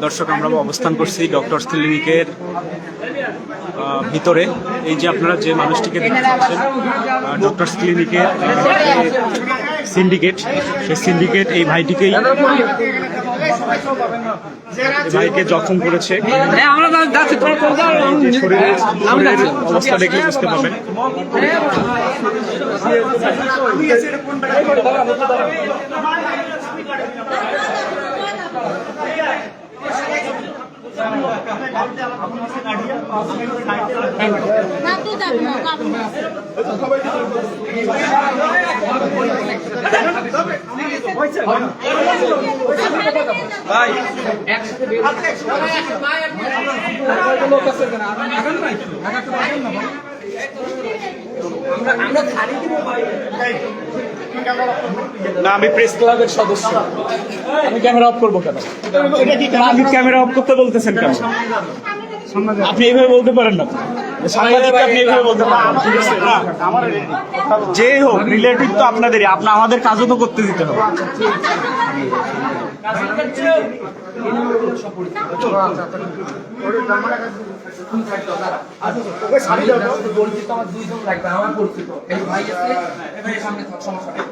দর্শক, আমরা অবস্থান করছি ডক্টর ক্লিনিকের ভিতরে। এই যে আপনারা যে মানুষটিকে দেখতে পাচ্ছেন ডক্টর ক্লিনিকের সিন্ডিকেট সেই সিন্ডিকেট এই ভাইটিকেই ভাইকে জখম করেছে। হ্যাঁ আমরা যা- যাচ্ছি পারবেন না না আমি প্রেস ক্লাবের সদস্য। আমি ক্যামেরা অফ করব কেন? আমি ক্যামেরা অফ করতে বলতেছেন কেন? আপনি এইভাবে বলতে পারেন না। সাংবাদিককে আপনি এইভাবে বলতে পারেন ঠিক আছে না যে হোক রিলেটিভ তো আপনাদেরই। আপনার আমাদের কাজও তো করতে দিতে হবে। আমার দুইজন লাগবে আমার পরিচিত এই ভাই আছে এই ভাই সামনে থাক সমস্যা নেই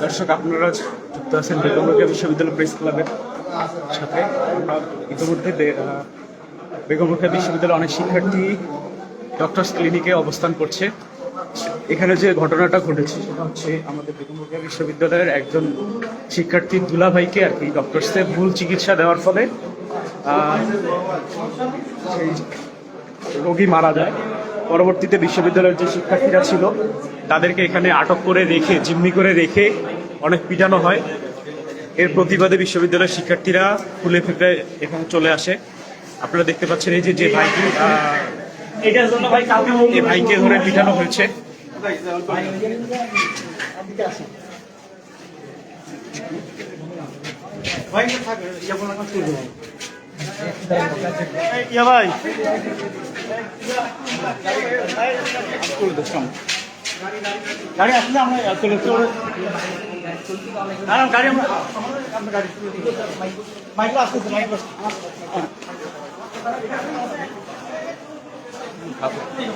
দর্শক আপনারা যুক্ত আছেন বেগম রোকেয়া বিশ্ববিদ্যালয় প্রেস ক্লাবের সাথে। ইতিমধ্যে বে- আহ, বেগম রোকেয়া বিশ্ববিদ্যালয়ের অনেক শিক্ষার্থী ডক্টরস ক্লিনিকে অবস্থান করছে। এখানে যে ঘটনাটা ঘটেছে সেটা হচ্ছে আমাদের বেগম রোকেয়া বিশ্ববিদ্যালয়ের একজন শিক্ষার্থী দুলাভাইকে আর কি ডক্টরসে ভুল চিকিৎসা দেওয়ার ফলে সেই রোগী মারা যায়। পরবর্তীতে বিশ্ববিদ্যালয়ের যে শিক্ষার্থীরা ছিল, তাদেরকে এখানে আটক করে রেখে, জিম্মি করে রেখে অনেক পিটানো হয়। এর প্রতিবাদে বিশ্ববিদ্যালয়ের শিক্ষার্থীরা ফুলে ফেপে এখানে চলে আসে। আপনারা দেখতে পাচ্ছেন এই যে যে ভাইকে এই ভাইকে ধরে পিটানো হয়েছে। ইয়া ভাই। গাড়ি আসলে আমরা চলে গাড়ি আমরা আমরা গাড়ি মাইক্রো আসতেছে মাইক্রো দিয়ে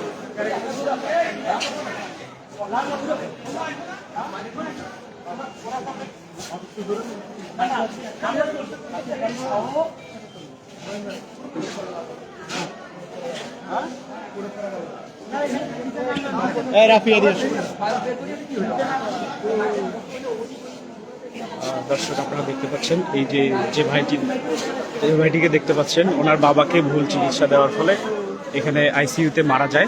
দর্শক আপনারা দেখতে পাচ্ছেন এই যে যে ভাইটি যে ভাইটিকে দেখতে পাচ্ছেন ওনার বাবাকে ভুল চিকিৎসা দেওয়ার ফলে এখানে আইসিইউতে মারা যায়।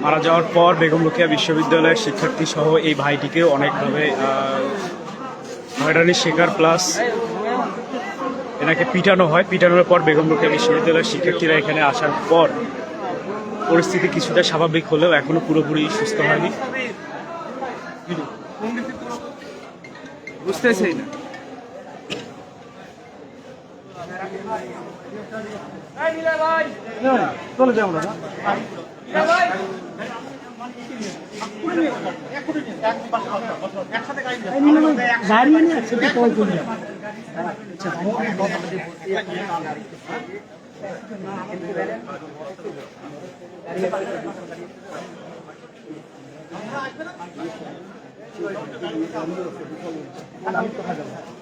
মারা যাওয়ার পর বেগম রোকেয়া বিশ্ববিদ্যালয়ের শিক্ষার্থী সহ এই ভাইটিকেও অনেকভাবে আহ, হয়রানির শিকার প্লাস এনাকে পিটানো হয়। পিটানোর পর বেগম রোকেয়া বিশ্ববিদ্যালয়ের শিক্ষার্থীরা এখানে আসার পর পরিস্থিতি কিছুটা স্বাভাবিক হলেও এখনও পুরোপুরি সুস্থ হয়নি। বুঝতেছি না। চলে না ইয়ে আছে তার কাছে গাজীর নাম্বার আছে না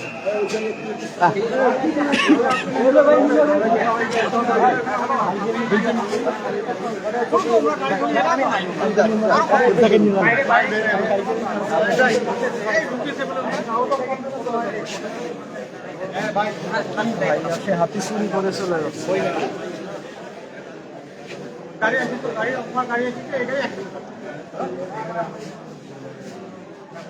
হাতি চুরি করে চলে যাচ্ছে গাড়ি আসিস তো গাড়ি গাড়ি আসিস এটাই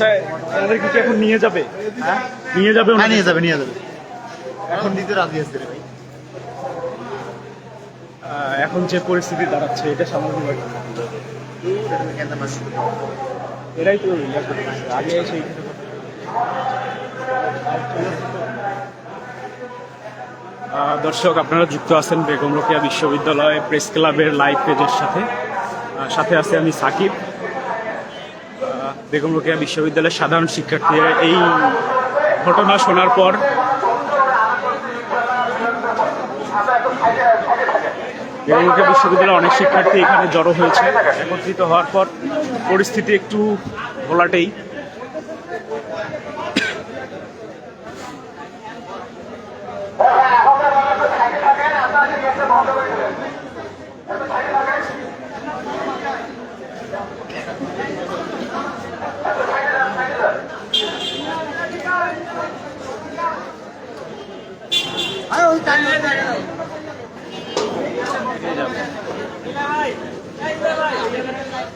আচ্ছা কি এখন নিয়ে যাবে? হ্যাঁ? নিয়ে যাবে হ্যাঁ নিয়ে যাবে নিয়ে যাবে। এখন নিতে রাজি আসছে রে ভাই। এখন যে পরিস্থিতি দাঁড়াচ্ছে এটা মাস এরাই তো আগে এসে দর্শক আপনারা যুক্ত আছেন বেগম রোকেয়া বিশ্ববিদ্যালয় প্রেস ক্লাবের লাইভ পেজের সাথে। সাথে আছে আমি সাকিব। বেগম রোকেয়া বিশ্ববিদ্যালয়ের সাধারণ শিক্ষার্থীরা এই ঘটনা শোনার পর বেগম রোকেয়া বিশ্ববিদ্যালয়ের অনেক শিক্ষার্থী এখানে জড়ো হয়েছে, একত্রিত হওয়ার পর পরিস্থিতি একটু ঘোলাটেই।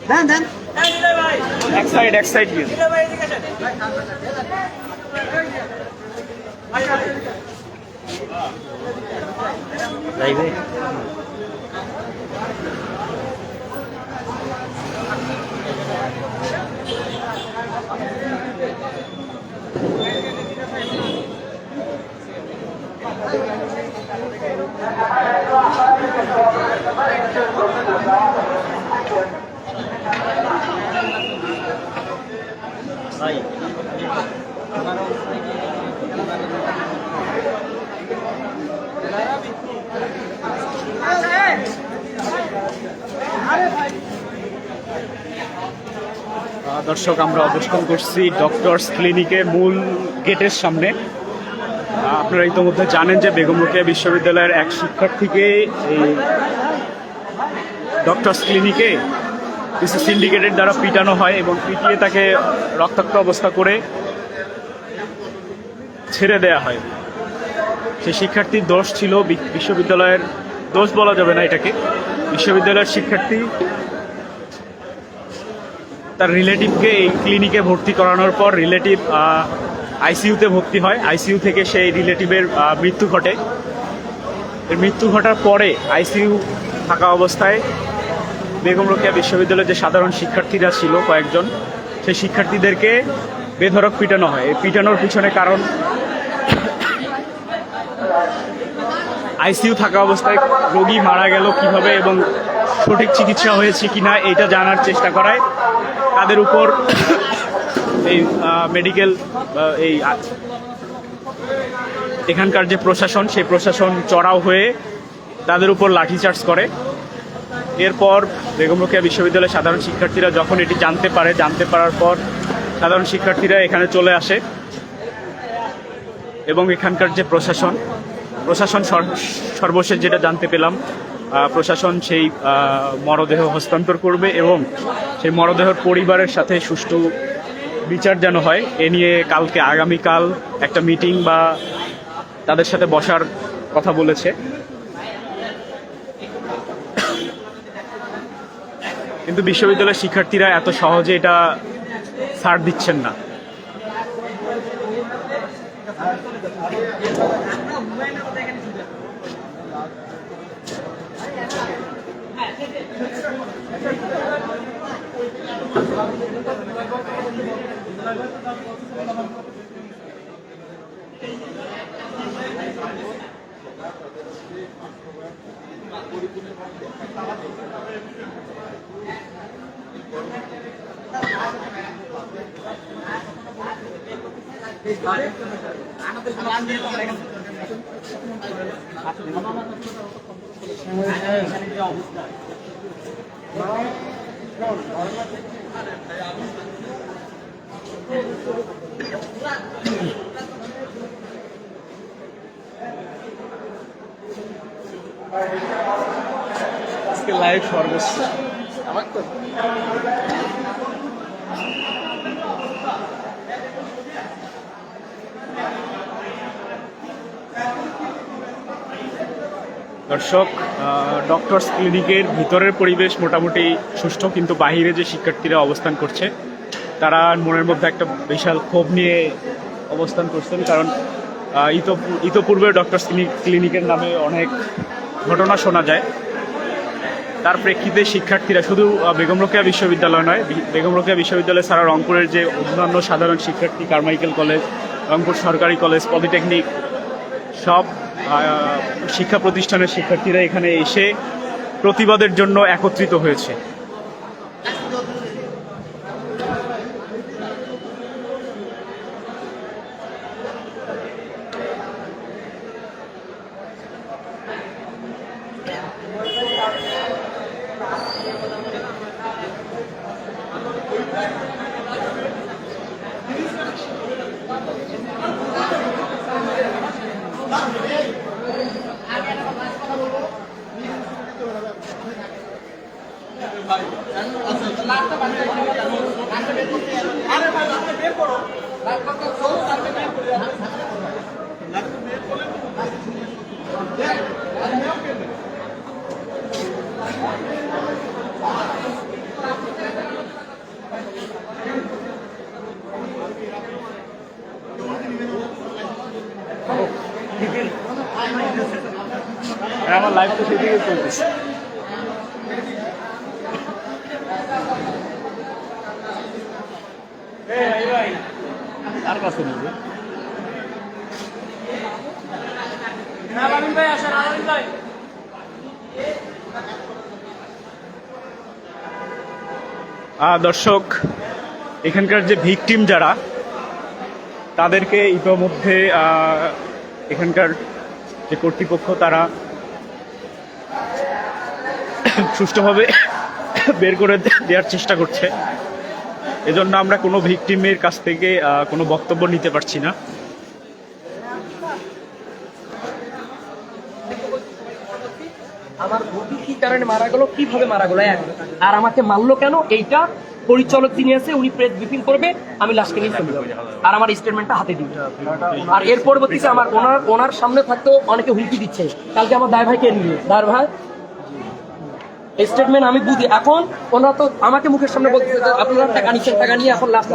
দেন দেন। এক সাইড এক সাইড দিয়ে। লাইভে ভাই আহ, দর্শক আমরা অবস্থান করছি ডক্টরস ক্লিনিকের মূল গেটের সামনে। আপনারা ইতিমধ্যে জানেন যে বেগম রোকেয়া বিশ্ববিদ্যালয়ের এক শিক্ষার্থীকে এই ডক্টরস ক্লিনিকে কিছু সিন্ডিকেটের দ্বারা পিটানো হয় এবং পিটিয়ে তাকে রক্তাক্ত অবস্থা করে ছেড়ে দেয়া হয়। সেই শিক্ষার্থীর দোষ ছিল বিশ্ববিদ্যালয়ের, দোষ বলা যাবে না এটাকে। বিশ্ববিদ্যালয়ের শিক্ষার্থী তার রিলেটিভকে এই ক্লিনিকে ভর্তি করানোর পর রিলেটিভ আইসিইউতে ভর্তি হয়। আইসিইউ থেকে সেই রিলেটিভের মৃত্যু ঘটে। এর মৃত্যু ঘটার পরে আইসিইউ থাকা অবস্থায় বেগম রোকেয়া বিশ্ববিদ্যালয়ের যে সাধারণ শিক্ষার্থীরা ছিল কয়েকজন, সেই শিক্ষার্থীদেরকে বেধরক পিটানো হয়। এই পিটানোর পিছনে কারণ, আইসিইউ থাকা অবস্থায় রোগী মারা গেল কীভাবে এবং সঠিক চিকিৎসা হয়েছে কিনা এটা জানার চেষ্টা করায়। তাদের উপর এই মেডিকেল এই এখানকার যে প্রশাসন, সেই প্রশাসন চড়াও হয়ে তাদের উপর লাঠিচার্জ করে। এরপর বেগম রোকেয়া বিশ্ববিদ্যালয়ের সাধারণ শিক্ষার্থীরা যখন এটি জানতে পারে, জানতে পারার পর সাধারণ শিক্ষার্থীরা এখানে চলে আসে এবং এখানকার যে প্রশাসন প্রশাসন সর- সর্বশেষ যেটা জানতে পেলাম প্রশাসন সেই মরদেহ হস্তান্তর করবে এবং সেই মরদেহের পরিবারের সাথে সুষ্ঠু বিচার যেন হয়, এ নিয়ে কালকে আগামীকাল একটা মিটিং বা তাদের সাথে বসার কথা বলেছে। কিন্তু বিশ্ববিদ্যালয়ের শিক্ষার্থীরা এত সহজে এটা ছাড় দিচ্ছেন না। অবস্থা আজকে লাইভ সর্বশ্রেষ্ঠ দর্শক ডক্টরস ক্লিনিকের ভিতরের পরিবেশ মোটামুটি সুষ্ঠু, কিন্তু বাইরে যে শিক্ষার্থীরা অবস্থান করছে তারা মনের মধ্যে একটা বিশাল ক্ষোভ নিয়ে অবস্থান করছেন, কারণ ইতোপূর্বে ডক্টরস ক্লিনিকের নামে অনেক ঘটনা শোনা যায়। তার প্রেক্ষিতে শিক্ষার্থীরা শুধু বেগম রোকেয়া বিশ্ববিদ্যালয় নয় বেগম রোকেয়া বিশ্ববিদ্যালয় ছাড়া রংপুরের যে অন্যান্য সাধারণ শিক্ষার্থী কারমাইকেল কলেজ, রংপুর সরকারি কলেজ, পলিটেকনিক, সব শিক্ষা প্রতিষ্ঠানের শিক্ষার্থীরা এখানে এসে প্রতিবাদের জন্য একত্রিত হয়েছে। আমার লাইফ তো সেদিকে চলতেছে কাছে নেবে দর্শক এখানকার যে ভিকটিম যারা তাদেরকে ইতোমধ্যে আহ, এখানকার যে কর্তৃপক্ষ তারা সুষ্ঠুভাবে বের করে দেওয়ার চেষ্টা করছে। এজন্য আমরা কোনো ভিকটিমের কাছ থেকে কোনো বক্তব্য নিতে পারছি না। আমার বডি কি কারণে মারা গেল? কীভাবে মারা গেল? আর আমাকে মারলো কেন? এইটা পরিচালক যিনি আছে, উনি প্রেস ব্রিফিং করবে, আমি লাস্টে নিয়ে চলে আর আমার স্টেটমেন্টটা হাতে দিবে আর এর পরবর্তীতে আমার ওনার ওনার সামনে থাকতেও অনেকে হুমকি দিচ্ছে। কালকে আমার দায় ভাইকে নিয়ে দায় ভাই? স্টেটমেন্ট আমি বুঝি। এখন ওনারা তো আমাকে মুখের সামনে বলতে আপনারা টাকা নিচ্ছেন টাকা নিয়ে এখন লাস্ট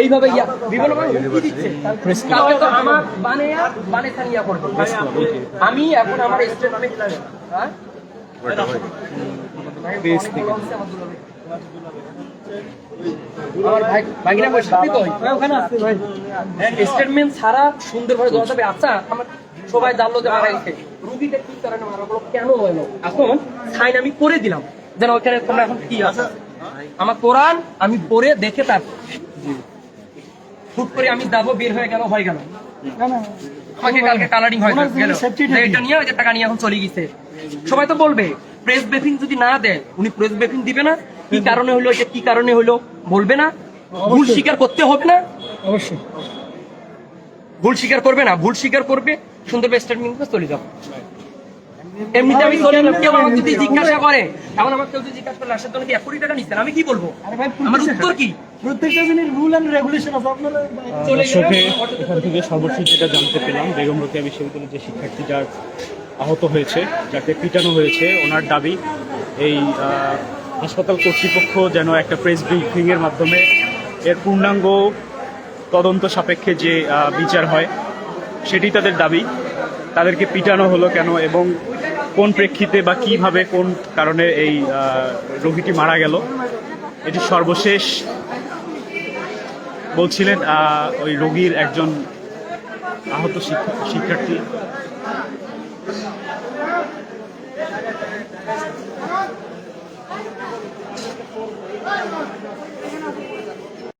এইভাবে ইয়া বিভিন্ন ভাবে হুমকি দিচ্ছে? কালকে তো আমার বানে ইয়া করবে। আমি এখন আমার স্টেটমেন্ট হ্যাঁ? আমার ভাই ভাগিনা ওখানে আছে ভাই। স্টেটমেন্ট ছাড়া সুন্দরভাবে দেওয়া যাবে। আচ্ছা আমার সবাই জানলো যে মারা গেছে রুগীটা কি কারণে মারা গেলো কেন হলো? এখন সাইন আমি করে দিলাম। যেন ওখানে তোমরা এখন কি আছে? আমার কোরআন আমি পড়ে দেখে তার ফুট করে আমি যাব বের হয়ে গেল হয়ে গেল। আমাকে কালকে কালারিং হয়ে গেল এটা নিয়ে যে টাকা নিয়ে এখন চলে গেছে। সবাই তো বলবে প্রেস ব্রিফিং যদি না দেয় উনি প্রেস ব্রিফিং দিবে না। কি কারণে হলো এটা কি কারণে হলো বলবে না। ভুল স্বীকার করতে হবে না। অবশ্যই। ভুল স্বীকার করবে না ভুল স্বীকার করবে। সুন্দর স্টেটমেন্ট চলে যাব এমনিতে আমি চলে গেলাম কেউ আমাকে যদি জিজ্ঞাসা করে এখন আমার কেউ যদি জিজ্ঞাসা করে লাশের জন্য কি এক কোটি টাকা নিচ্ছেন আমি কি বলব? আমার উত্তর কি? প্রত্যেকটা দিনের রুল এন্ড রেগুলেশন আছে আপনারা চলে এখান থেকে সর্বশেষ যেটা জানতে পেলাম বেগম রোকেয়া বিশ্ববিদ্যালয়ের যে শিক্ষার্থীটা আহত হয়েছে যাকে পিটানো হয়েছে ওনার দাবি এই আহ, হাসপাতাল কর্তৃপক্ষ যেন একটা প্রেস ব্রিফিং এর মাধ্যমে এর পূর্ণাঙ্গ তদন্ত সাপেক্ষে যে আহ, বিচার হয় সেটি তাদের দাবি। তাদেরকে পিটানো হলো কেন এবং কোন প্রেক্ষিতে বা কীভাবে কোন কারণে এই রোগীটি মারা গেল, এটি সর্বশেষ বলছিলেন ওই রোগীর একজন আহত শিক্ষা- শিক্ষার্থী।